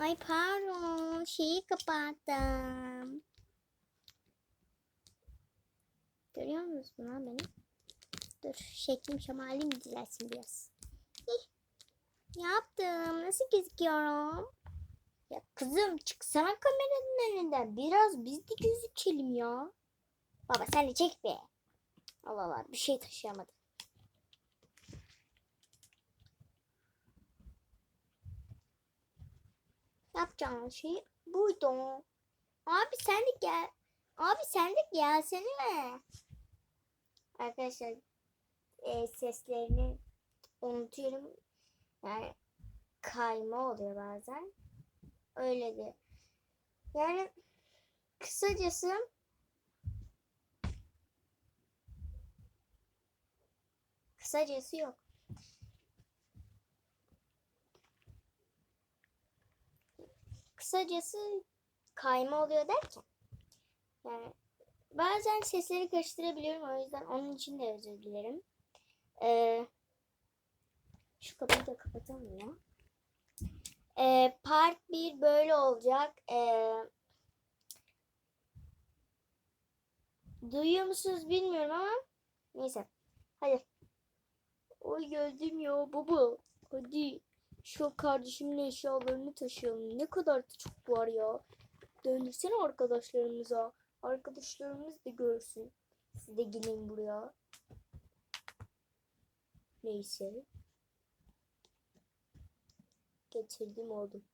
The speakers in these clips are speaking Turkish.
Ay pardon şeyi kapattım. Görüyor musun lan beni? Dur şeklim şemalim düzelsin biraz. Hih. Yaptım? Nasıl gözüküyorum? Ya kızım çıksana kameranın önünden. Biraz biz de gözükelim ya. Baba sen de çek be. Allah Allah bir şey taşıyamadım. Yapacağın şey buydu. Abi sen de gel. Abi sen de gelsene. Arkadaşlar e, seslerini unutuyorum. Yani kayma oluyor bazen. Öyle de. Yani kısacası kısacası yok. Kısacası kayma oluyor derken yani bazen sesleri karıştırabiliyorum o yüzden onun için de özür dilerim. Ee, şu kapıyı da kapatalım ya. Ee, part 1 böyle olacak. Ee, duyuyor musunuz bilmiyorum ama neyse. Hadi. Oy geldim ya baba. Hadi. Şu kardeşimin eşyalarını taşıyalım. Ne kadar da çok var ya. Döndürsene arkadaşlarımıza. Arkadaşlarımız da görsün. Siz de gelin buraya. Neyse. Getirdim oğlum.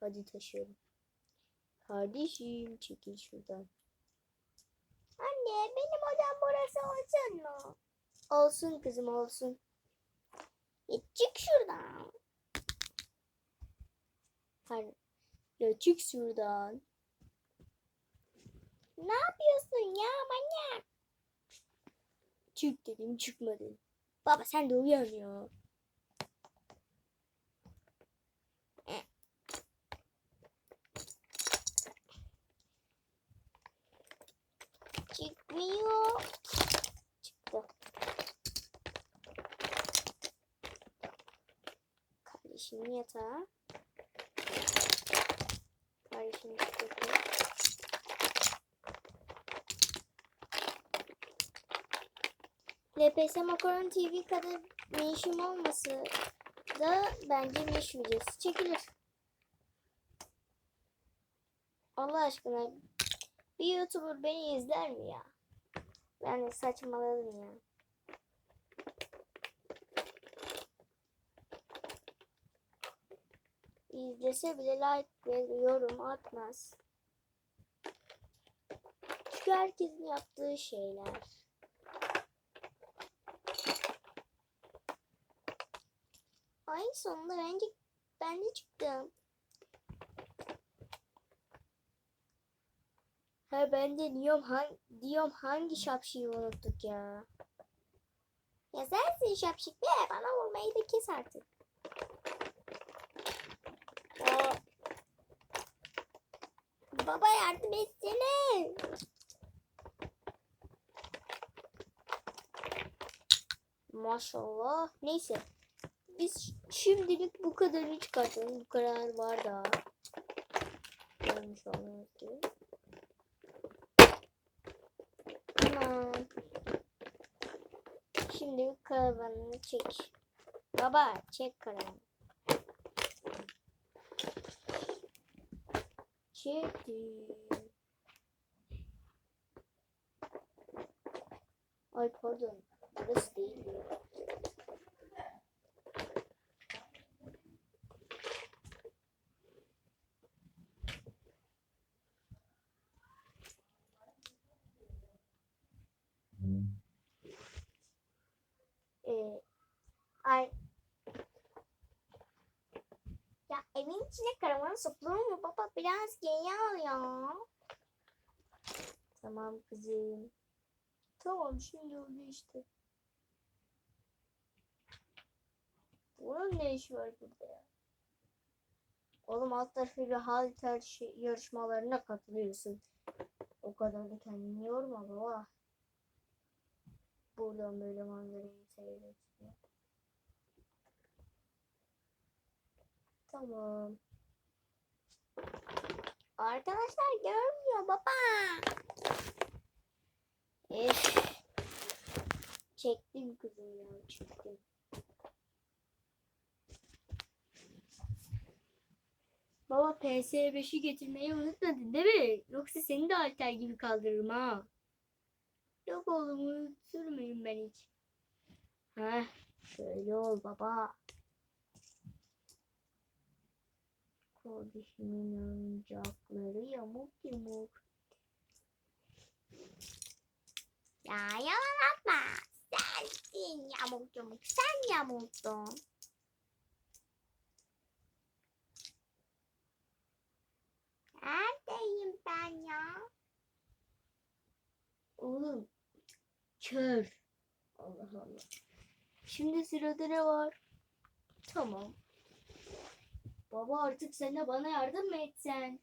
Hadi taşıyalım. Kardeşim çekil şuradan. Anne benim odam burası olsun mu? Olsun kızım olsun. E, çık şuradan. Hayır. Ya çık şuradan. Ne yapıyorsun ya manyak? Çık dedim çıkmadın. Baba sen de uyan ya. Çıkmıyor. Çıktı. Kardeşimin yatağı. Kardeşimin yatağı. LPS Makaron TV kadar meşhum olması da bence meş videosu çekilir. Allah aşkına bir YouTuber beni izler mi ya? Ben de saçmaladım ya. İzlese bile like yorum atmaz. Çünkü herkesin yaptığı şeyler. Ay sonunda bence ben de çıktım. Ha ben de diyorum hangi, diyorum hangi şapşıyı unuttuk ya. Ya sensin şapşik be bana vurmayı da kes artık. Aa. Baba yardım etsene. Maşallah. Neyse. Biz şimdilik bu kadarını çıkartalım. Bu kadar var daha. Görmüş gibi. Tamam. Şimdi karavanını çek. Baba çek karavanı. Çektim. Ay pardon. Burası değil. ya. Ee, ay. Ya evin içine karavanı baba? Biraz geri al ya. Tamam kızım. Tamam şimdi oldu işte. Bunun ne işi var burada ya? Oğlum alt tarafıyla halter şey, yarışmalarına katılıyorsun. O kadar da kendini yorma baba. Buradan böyle manzarayı seyrediyorsun. Tamam. Arkadaşlar görmüyor baba. Üf. Çektim kızım ya çektim. Baba PS5'i getirmeyi unutmadın değil mi? Yoksa seni de alter gibi kaldırırım ha. Yok oğlum unutur ben hiç? Heh, şöyle ol baba. Kardeşimin oyuncakları yamuk yumuk. Ya yalan atma. Sensin yamuk yumuk. Sen yamuktun. Neredeyim ben ya? Oğlum kör. Allah Allah. Şimdi sırada ne var? Tamam. Baba artık sen de bana yardım mı etsen?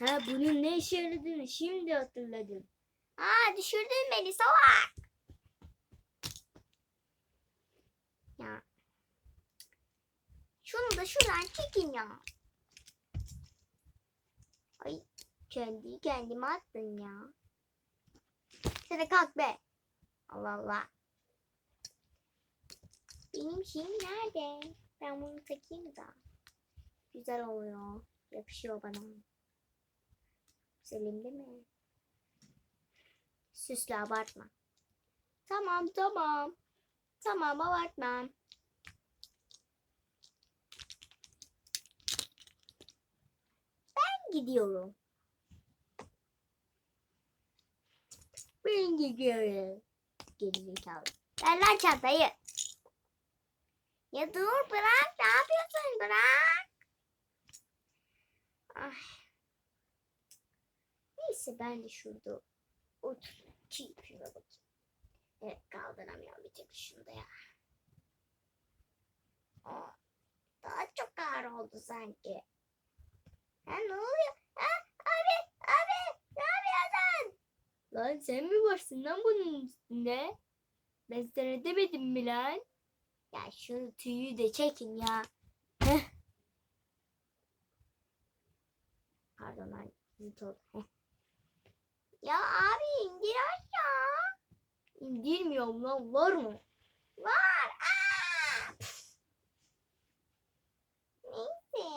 Ha bunun ne işe yaradığını şimdi hatırladım. Aa düşürdün beni salak. Ya. Şunu da şuradan çekin ya. Ay kendi kendime attın ya. Şöyle kalk be. Allah Allah. Benim şeyim nerede? Ben bunu takayım da. Güzel oluyor. Yakışıyor bana. Güzelim değil mi? Süslü abartma. Tamam tamam. Tamam abartmam. Ben gidiyorum. Ben gidiyorum. Geri zekalı. Ver lan çantayı. Ya dur bırak. Ne yapıyorsun? Bırak. Ay. Neyse ben de şurada otur. Keyfime bakayım. Evet kaldıramıyorum bir türlü şunu da ya. Aa, daha çok ağır oldu sanki. Ha ne oluyor? Ha abi abi ne yapıyorsun? Lan sen mi varsın lan bunun üstünde? Ben sana demedim mi lan? Ya şu tüyü de çekin ya. Pardon lan zıt. Heh. Ya abi indir aşağı. İndirmiyorum lan var mı? Var. Aa! Neyse.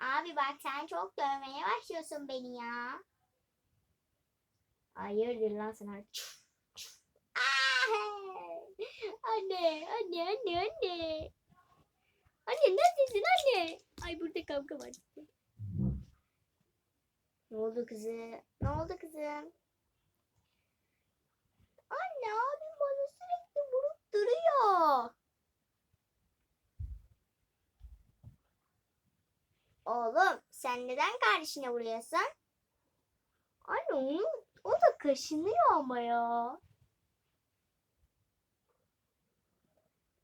Abi bak sen çok dövmeye başlıyorsun beni ya. Hayırdır lan sana? Aa! Anne, anne, anne, anne. Anne neredesin anne? Ay burada kavga var. Ne oldu kızı? Ne oldu kızım? Anne abim bana sürekli vurup duruyor. Oğlum sen neden kardeşine vuruyorsun? Anne onu, o da kaşınıyor ama ya.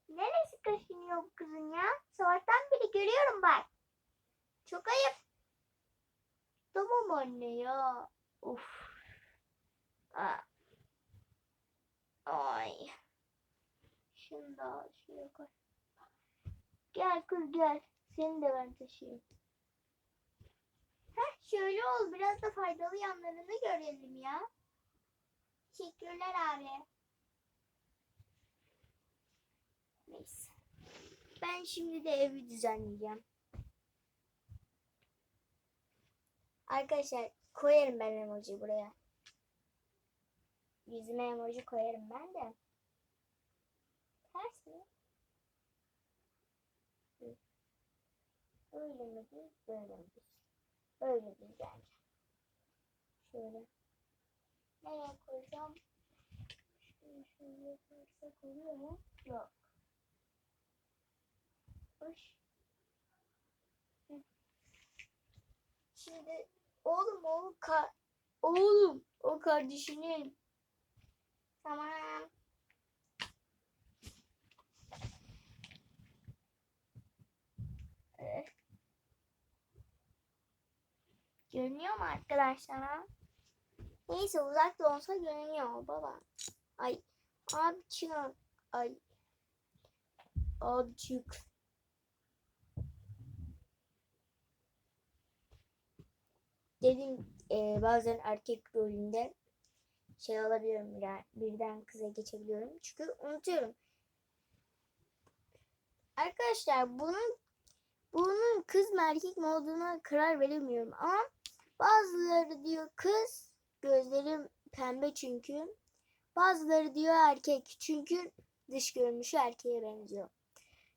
Neresi kaşınıyor kızın ya? Sabahtan beri görüyorum bak. Çok ayıp. Tamam anne ya. Of. Aa. Ay. Şunu da şuraya koy. Gel kız gel. Seni de ben taşıyayım. Heh, şöyle ol. Biraz da faydalı yanlarını görelim ya. Teşekkürler abi. Neyse. Ben şimdi de evi düzenleyeceğim. Arkadaşlar koyarım ben emoji buraya. Yüzüme emoji koyarım ben de. Ters mi? Öyle mi düz, böyle mi düz? Böyle bence. Şöyle. Nereye koyacağım? Şöyle koysak? Yok. Hoş. Şimdi Oğlum o ka oğlum o kardeşinin tamam. Eh, Görünüyor mu arkadaşlar? ha? Neyse uzakta olsa görünüyor baba. Ay abi çık. ay abicik dedim e, bazen erkek rolünde şey alabiliyorum yani birden kıza geçebiliyorum. Çünkü unutuyorum. Arkadaşlar bunun bunun kız mı erkek mi olduğuna karar veremiyorum ama bazıları diyor kız gözlerim pembe çünkü bazıları diyor erkek çünkü dış görünüşü erkeğe benziyor.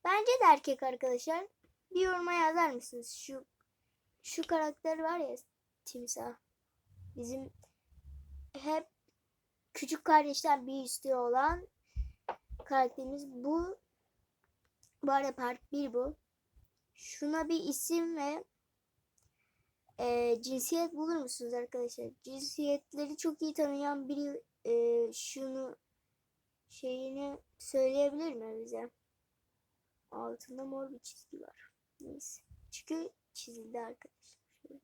Bence de erkek arkadaşlar. Bir yoruma yazar mısınız? Şu şu karakter var ya timsah. Bizim hep küçük kardeşler bir üstü olan karakterimiz bu. Bu arada part 1 bu. Şuna bir isim ve e, cinsiyet bulur musunuz arkadaşlar? Cinsiyetleri çok iyi tanıyan biri e, şunu şeyini söyleyebilir mi bize? Altında mor bir çizgi var. Neyse. Çünkü çizildi arkadaşlar. Şöyle.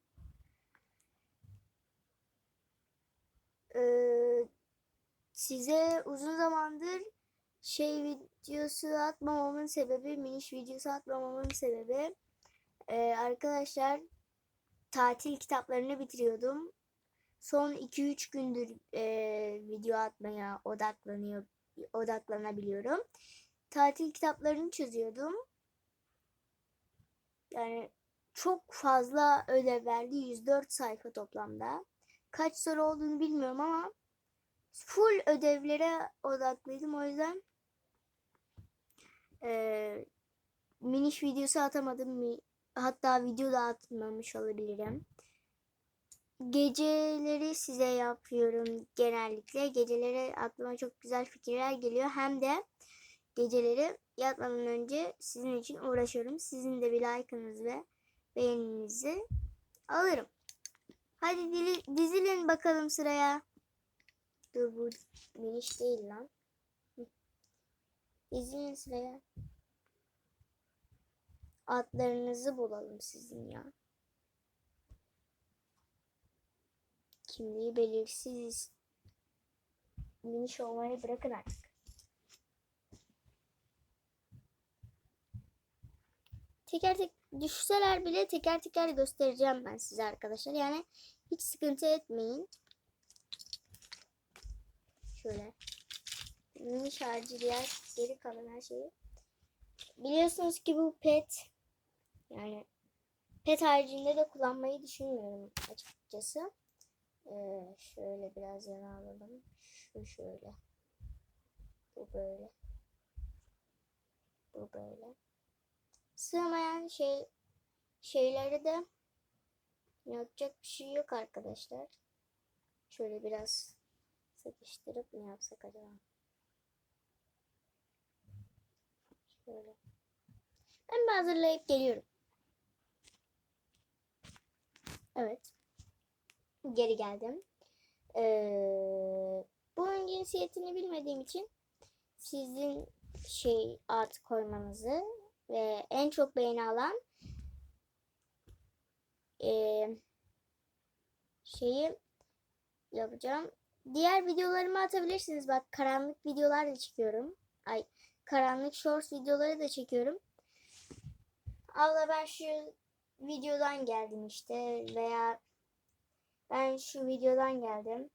Ee, size uzun zamandır şey videosu atmamamın sebebi, miniş videosu atmamamın sebebi ee, arkadaşlar tatil kitaplarını bitiriyordum. Son 2-3 gündür ee, video atmaya odaklanıyor odaklanabiliyorum. Tatil kitaplarını çözüyordum. Yani çok fazla ödev verdi. 104 sayfa toplamda. Kaç soru olduğunu bilmiyorum ama full ödevlere odaklıydım. O yüzden eee miniş videosu atamadım. Hatta video da atmamış olabilirim. Geceleri size yapıyorum genellikle. Geceleri aklıma çok güzel fikirler geliyor. Hem de geceleri yatmadan önce sizin için uğraşıyorum. Sizin de bir like'ınız ve beğeninizi alırım. Hadi dizilin bakalım sıraya. Dur bu miniş değil lan. Dizilin sıraya. Adlarınızı bulalım sizin ya. Kimliği belirsiz. Miniş olmayı bırakın artık. Teker tek düşseler bile teker teker göstereceğim ben size arkadaşlar. Yani hiç sıkıntı etmeyin. Şöyle. Miniş harici diğer geri kalan her şeyi. Biliyorsunuz ki bu pet yani pet haricinde de kullanmayı düşünmüyorum açıkçası. Ee, şöyle biraz yana alalım. Şu şöyle. Bu böyle. Bu böyle. Sığmayan şey şeyleri de yapacak bir şey yok arkadaşlar. Şöyle biraz sıkıştırıp ne yapsak acaba? Şöyle. Ben bir hazırlayıp geliyorum. Evet. Geri geldim. Ee, bunun cinsiyetini bilmediğim için sizin şey art koymanızı ve en çok beğeni alan ee, şeyi yapacağım. Diğer videolarımı atabilirsiniz. Bak karanlık videolar da çekiyorum. Ay karanlık shorts videoları da çekiyorum. Abla ben şu videodan geldim işte veya ben şu videodan geldim.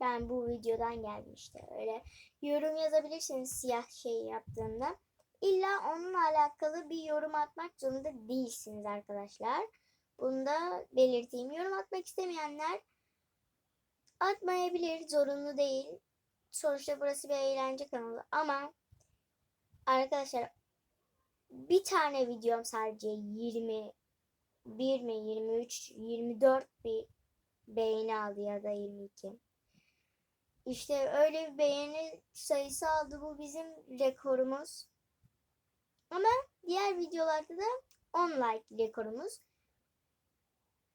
Ben bu videodan geldim işte öyle. Yorum yazabilirsiniz siyah şey yaptığımda. İlla onunla alakalı bir yorum atmak zorunda değilsiniz arkadaşlar. Bunu da belirteyim. Yorum atmak istemeyenler atmayabilir. Zorunlu değil. Sonuçta burası bir eğlence kanalı. Ama arkadaşlar bir tane videom sadece 21 mi 23 24 bir beğeni aldı ya da 22. İşte öyle bir beğeni sayısı aldı bu bizim rekorumuz. Ama diğer videolarda da 10 like rekorumuz.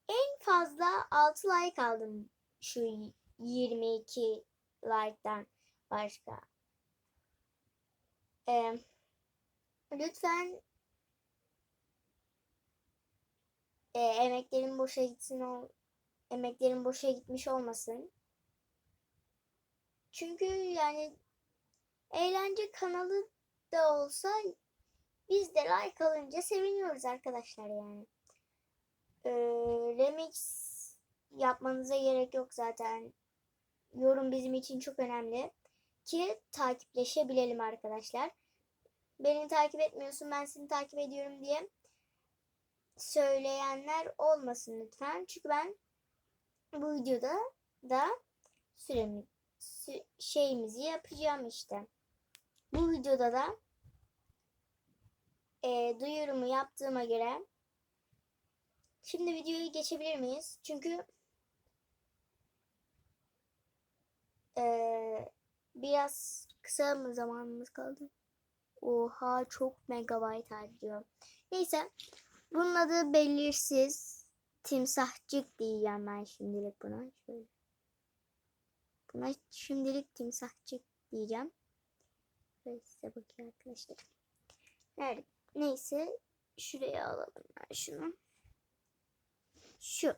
En fazla 6 like aldım şu 22 like'dan başka. Ee, lütfen e, emeklerin boşa gitsin o emeklerin boşa gitmiş olmasın. Çünkü yani eğlence kanalı da olsa biz de like alınca seviniyoruz arkadaşlar yani. Ee, remix yapmanıza gerek yok zaten. Yorum bizim için çok önemli. Ki takipleşebilelim arkadaşlar. Beni takip etmiyorsun ben seni takip ediyorum diye söyleyenler olmasın lütfen. Çünkü ben bu videoda da süremi sü- şeyimizi yapacağım işte. Bu videoda da e, duyurumu yaptığıma göre şimdi videoyu geçebilir miyiz? Çünkü e, biraz kısa mı zamanımız kaldı? Oha çok megabayt harcıyor. Neyse bunun adı belirsiz timsahcık diyeceğim ben şimdilik buna. Şöyle. Buna şimdilik timsahcık diyeceğim. Şöyle size bakayım arkadaşlar. Nerede? Neyse şuraya alalım ben şunu. Şu.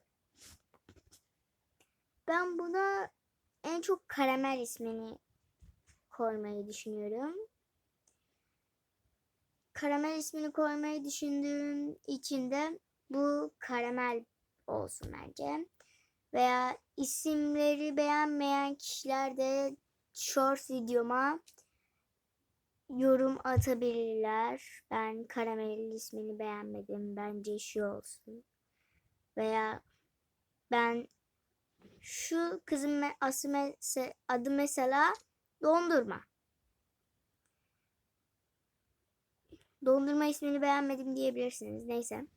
Ben buna en çok karamel ismini koymayı düşünüyorum. Karamel ismini koymayı düşündüğüm için de bu karamel olsun bence. Veya isimleri beğenmeyen kişiler de short videoma yorum atabilirler. Ben karamel ismini beğenmedim. Bence şu olsun. Veya ben şu kızın me- ası mese- adı mesela dondurma. Dondurma ismini beğenmedim diyebilirsiniz. Neyse.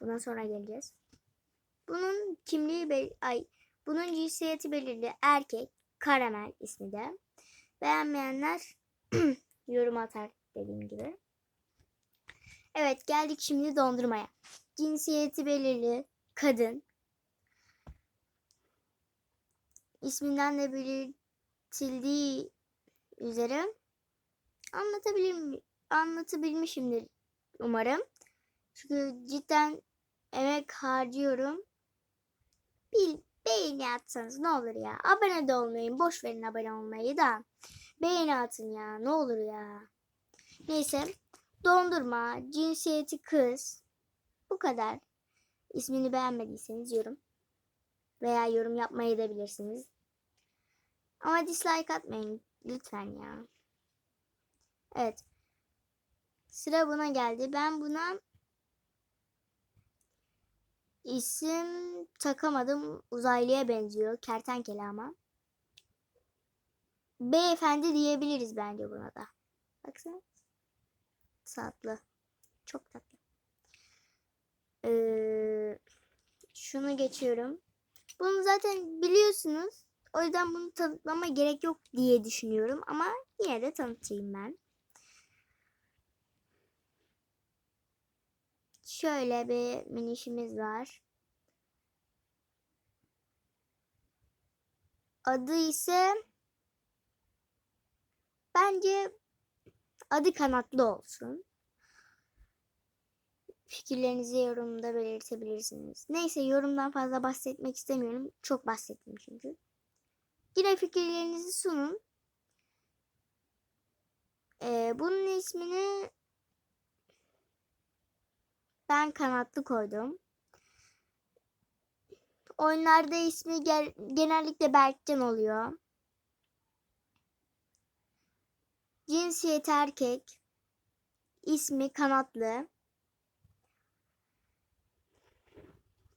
Buna sonra geleceğiz. Bunun kimliği bel- ay bunun cinsiyeti belirli. Erkek. Karamel ismi de. Beğenmeyenler yorum atar dediğim gibi. Evet geldik şimdi dondurmaya. Cinsiyeti belirli. Kadın. İsminden de belirtildiği üzere anlatabilir mi? Anlatabilmişimdir umarım. Çünkü cidden emek harcıyorum. Bil, beğeni atsanız ne olur ya. Abone de olmayın. Boş verin abone olmayı da. Beğeni atın ya. Ne olur ya. Neyse. Dondurma. Cinsiyeti kız. Bu kadar. İsmini beğenmediyseniz yorum. Veya yorum yapmayı da bilirsiniz. Ama dislike atmayın. Lütfen ya. Evet. Sıra buna geldi. Ben buna isim takamadım. Uzaylıya benziyor. Kertenkele ama. Beyefendi diyebiliriz bence buna da. Baksana. Tatlı. Çok tatlı. Ee, şunu geçiyorum. Bunu zaten biliyorsunuz. O yüzden bunu tanıtmama gerek yok diye düşünüyorum. Ama yine de tanıtayım ben. Şöyle bir minişimiz var. Adı ise bence adı kanatlı olsun. Fikirlerinizi yorumda belirtebilirsiniz. Neyse yorumdan fazla bahsetmek istemiyorum. Çok bahsettim çünkü. Yine fikirlerinizi sunun. Ee, bunun ismini ben kanatlı koydum. Oyunlarda ismi genellikle Berkcan oluyor. Cinsiyet erkek. İsmi kanatlı.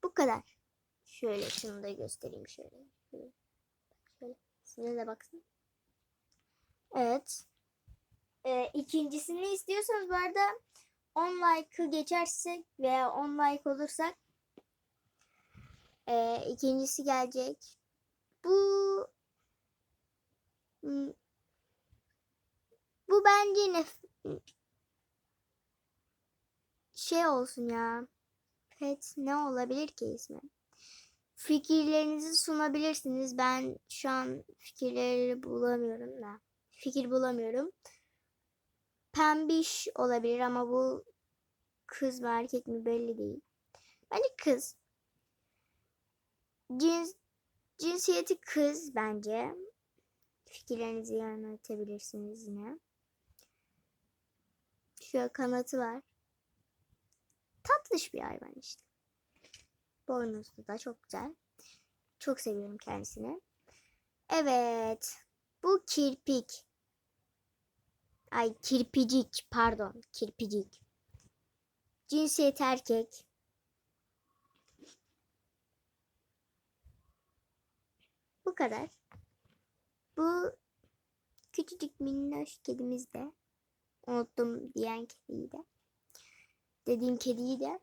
Bu kadar. Şöyle şunu da göstereyim şöyle. Şöyle. Size de baksın. Evet. Ee, ikincisini istiyorsanız bu arada 10 like'ı geçersek veya 10 like olursak ee, ikincisi gelecek. Bu Hmm. Bu bence nef- şey olsun ya. Pet ne olabilir ki ismi? Fikirlerinizi sunabilirsiniz. Ben şu an fikirleri bulamıyorum da. Fikir bulamıyorum. Pembiş olabilir ama bu kız mı erkek mi belli değil. Bence kız. Cins, cinsiyeti kız bence. Fikirlerinizi yöneltebilirsiniz yine. Şöyle kanatı var. Tatlış bir hayvan işte. Boynuzlu da çok güzel. Çok seviyorum kendisini. Evet. Bu kirpik. Ay kirpicik pardon kirpicik. Cinsiyet erkek. Bu kadar. Bu küçücük minnoş kedimiz de. Unuttum diyen kediyi de. Dediğim kediyi de.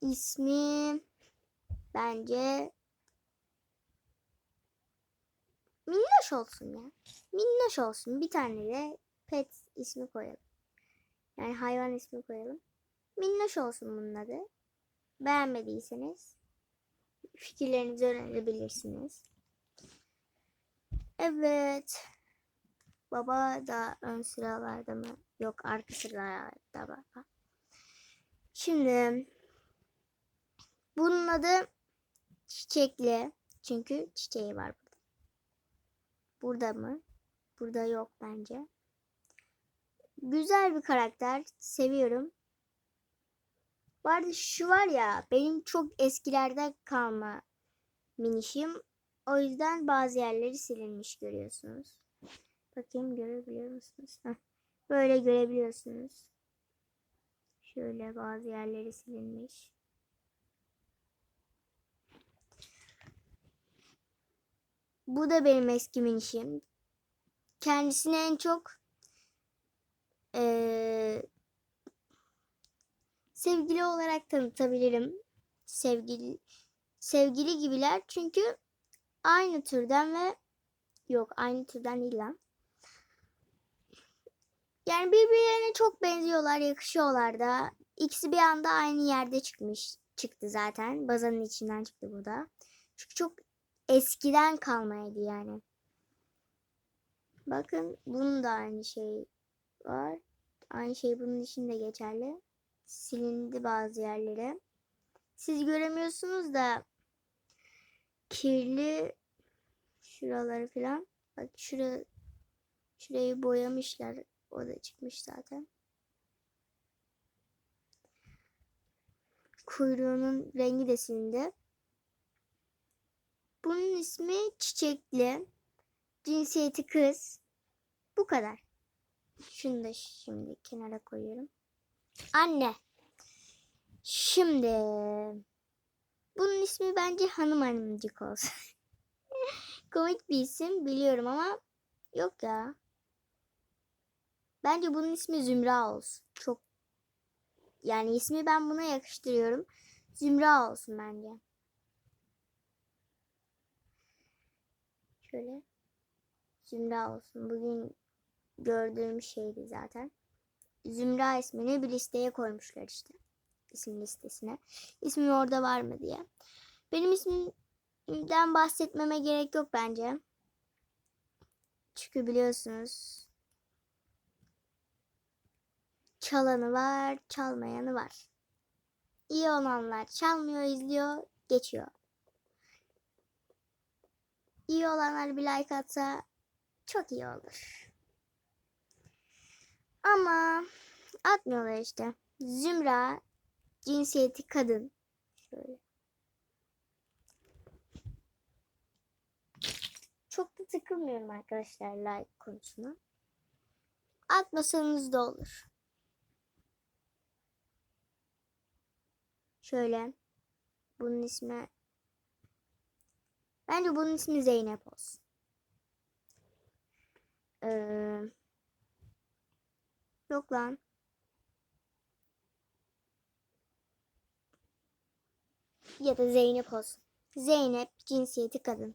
İsmi bence minnoş olsun ya. Minnoş olsun. Bir tane de pet ismi koyalım. Yani hayvan ismi koyalım. Minnoş olsun bunun adı. Beğenmediyseniz fikirlerinizi öğrenebilirsiniz. Evet. Baba da ön sıralarda mı? Yok arka sıralarda baba. Şimdi bunun adı çiçekli. Çünkü çiçeği var burada. Burada mı? Burada yok bence. Güzel bir karakter. Seviyorum. Arada şu var ya benim çok eskilerde kalma minişim. O yüzden bazı yerleri silinmiş görüyorsunuz. Bakayım görebiliyor musunuz? Böyle görebiliyorsunuz. Şöyle bazı yerleri silinmiş. Bu da benim eski minişim. Kendisini en çok eee, sevgili olarak tanıtabilirim. Sevgili sevgili gibiler çünkü aynı türden ve yok aynı türden değil lan. Yani birbirlerine çok benziyorlar, yakışıyorlar da. İkisi bir anda aynı yerde çıkmış. Çıktı zaten. Bazanın içinden çıktı bu da. Çünkü çok eskiden kalmaydı yani. Bakın bunun da aynı şey var. Aynı şey bunun için de geçerli. Silindi bazı yerlere. Siz göremiyorsunuz da kirli şuraları falan. Bak şura şurayı boyamışlar. O da çıkmış zaten. Kuyruğunun rengi de silindi. Bunun ismi Çiçekli. Cinsiyeti kız. Bu kadar. Şunu da şimdi kenara koyuyorum. Anne. Şimdi bunun ismi bence hanım hanımcık olsun. Komik bir isim biliyorum ama yok ya. Bence bunun ismi Zümra olsun. Çok yani ismi ben buna yakıştırıyorum. Zümra olsun bence. Şöyle Zümra olsun. Bugün gördüğüm şeydi zaten. Zümra ismini bir listeye koymuşlar işte. İsim listesine. İsmi orada var mı diye. Benim ismimden bahsetmeme gerek yok bence. Çünkü biliyorsunuz çalanı var, çalmayanı var. İyi olanlar çalmıyor, izliyor, geçiyor. İyi olanlar bir like atsa çok iyi olur. Ama atmıyorlar işte. Zümra cinsiyeti kadın. Şöyle. Çok da takılmıyorum arkadaşlar like konusuna. Atmasanız da olur. Şöyle. Bunun ismi Bence bunun ismi Zeynep olsun. Ee, yok lan. Ya da Zeynep olsun. Zeynep cinsiyeti kadın.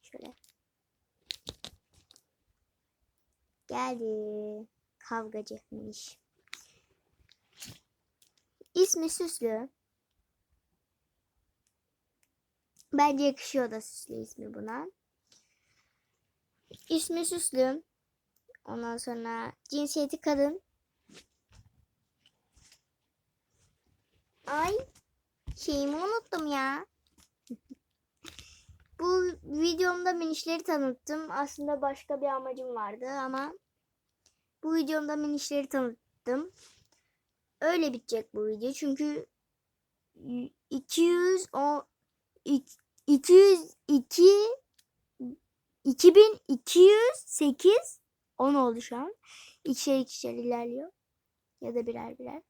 Şöyle. Geldi. Kavgacıymış. İsmi Süslü. Bence yakışıyor da Süslü ismi buna. İsmi Süslü. Ondan sonra cinsiyeti kadın. Ay şeyimi unuttum ya. Bu videomda minişleri tanıttım. Aslında başka bir amacım vardı ama bu videomda minişleri tanıttım. Öyle bitecek bu video. Çünkü 200 o 202 2208 10 oldu şu an. İkişer ikişer ilerliyor. Ya da birer birer.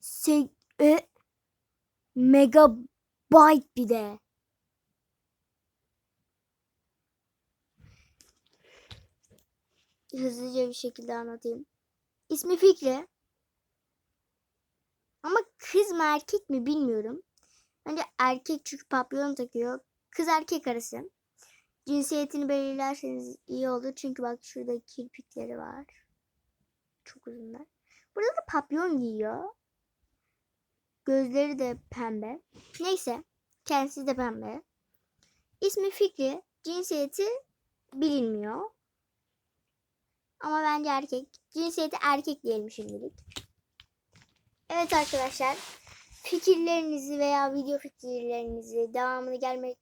Se e, megabyte bir de. Hızlıca bir şekilde anlatayım. İsmi Fikri. Ama kız mı erkek mi bilmiyorum. Bence erkek çünkü papyon takıyor. Kız erkek arası. Cinsiyetini belirlerseniz iyi olur. Çünkü bak şurada kirpikleri var. Çok uzunlar. Burada da papyon giyiyor. Gözleri de pembe. Neyse. Kendisi de pembe. İsmi Fikri. Cinsiyeti bilinmiyor. Ama bence erkek. Cinsiyeti erkek diyelim şimdilik. Evet arkadaşlar. Fikirlerinizi veya video fikirlerinizi devamını gelmek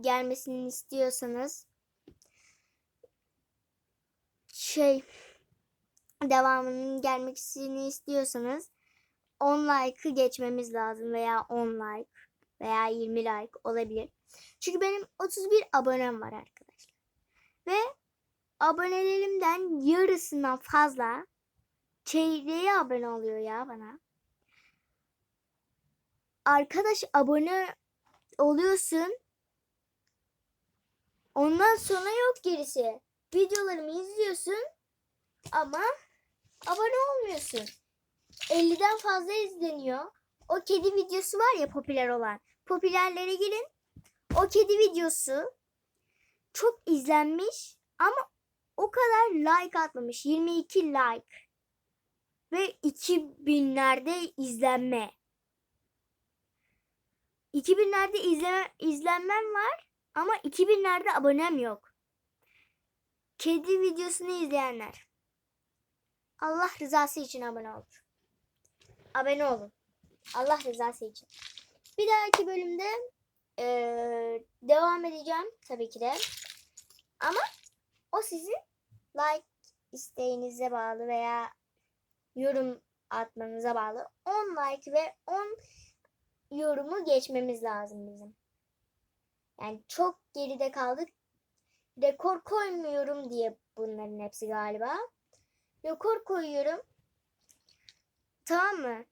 gelmesini istiyorsanız şey devamının gelmesini istiyorsanız 10 like'ı geçmemiz lazım veya 10 like veya 20 like olabilir. Çünkü benim 31 abonem var arkadaşlar. Ve abonelerimden yarısından fazla çeyreği abone oluyor ya bana. Arkadaş abone oluyorsun. Ondan sonra yok gerisi. Videolarımı izliyorsun ama abone olmuyorsun. 50'den fazla izleniyor. O kedi videosu var ya popüler olan. Popülerlere girin. O kedi videosu çok izlenmiş ama o kadar like atmamış. 22 like ve 2000'lerde izlenme. 2000'lerde izleme, izlenmem var ama 2000'lerde abonem yok. Kedi videosunu izleyenler Allah rızası için abone olur. Abone olun. Allah rızası için. Bir dahaki bölümde eee, devam edeceğim tabii ki de. Ama o sizin like isteğinize bağlı veya yorum atmanıza bağlı. 10 like ve 10 yorumu geçmemiz lazım bizim. Yani çok geride kaldık. Rekor koymuyorum diye bunların hepsi galiba. Rekor koyuyorum. Tamam mı?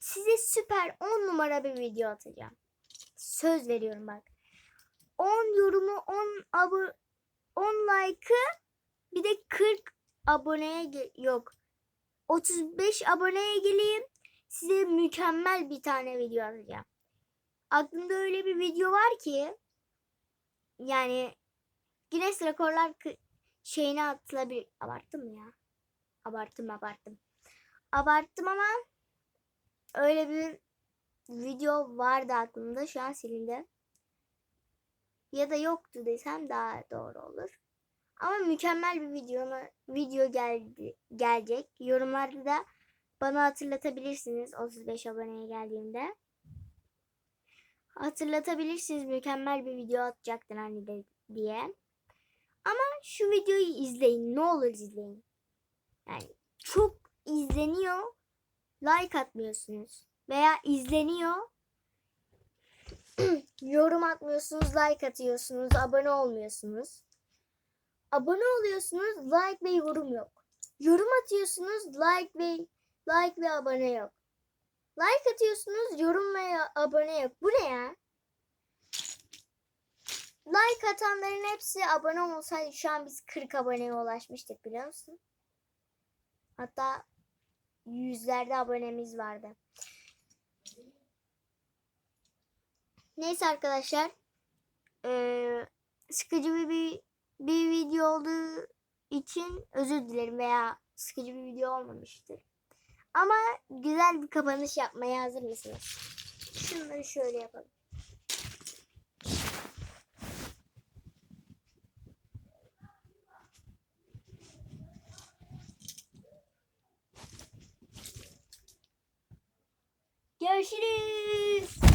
Size süper 10 numara bir video atacağım. Söz veriyorum bak. 10 yorumu 10 abo 10 like'ı bir de 40 aboneye yok. 35 aboneye geleyim. Size mükemmel bir tane video atacağım. Aklımda öyle bir video var ki yani Guinness Rekorlar şeyine atılabilir. Abarttım ya? Abarttım abarttım. Abarttım ama öyle bir video vardı aklımda. Şu an silindi. Ya da yoktu desem daha doğru olur. Ama mükemmel bir video, video geldi, gelecek. Yorumlarda da bana hatırlatabilirsiniz 35 aboneye geldiğimde. Hatırlatabilirsiniz mükemmel bir video atacaktın anne de, diye. Ama şu videoyu izleyin. Ne olur izleyin. Yani çok izleniyor. Like atmıyorsunuz. Veya izleniyor. yorum atmıyorsunuz. Like atıyorsunuz. Abone olmuyorsunuz. Abone oluyorsunuz. Like ve yorum yok. Yorum atıyorsunuz. Like ve like ve abone yok. Like atıyorsunuz. Yorum ve abone yok. Bu ne ya? Like atanların hepsi abone olsaydı şu an biz 40 aboneye ulaşmıştık biliyor musun? Hatta yüzlerde abonemiz vardı. Neyse arkadaşlar. Ee, sıkıcı bir, bir, bir video olduğu için özür dilerim veya sıkıcı bir video olmamıştır. Ama güzel bir kapanış yapmaya hazır mısınız? Şunları şöyle yapalım. Görüşürüz.